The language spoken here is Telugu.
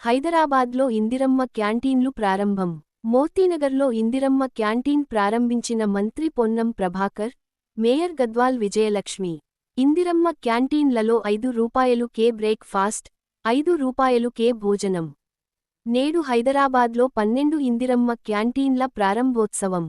హైదరాబాద్లో ఇందిరమ్మ క్యాంటీన్లు ప్రారంభం. మోతీనగర్లో ఇందిరమ్మ క్యాంటీన్ ప్రారంభించిన మంత్రి పొన్నం ప్రభాకర్ మేయర్ గద్వాల్ విజయలక్ష్మి. ఇందిరమ్మ క్యాంటీన్లలో ఐదు రూపాయలు కే బ్రేక్ ఫాస్ట్ ఐదు రూపాయలు కే భోజనం. నేడు హైదరాబాద్లో పన్నెండు ఇందిరమ్మ క్యాంటీన్ల ప్రారంభోత్సవం.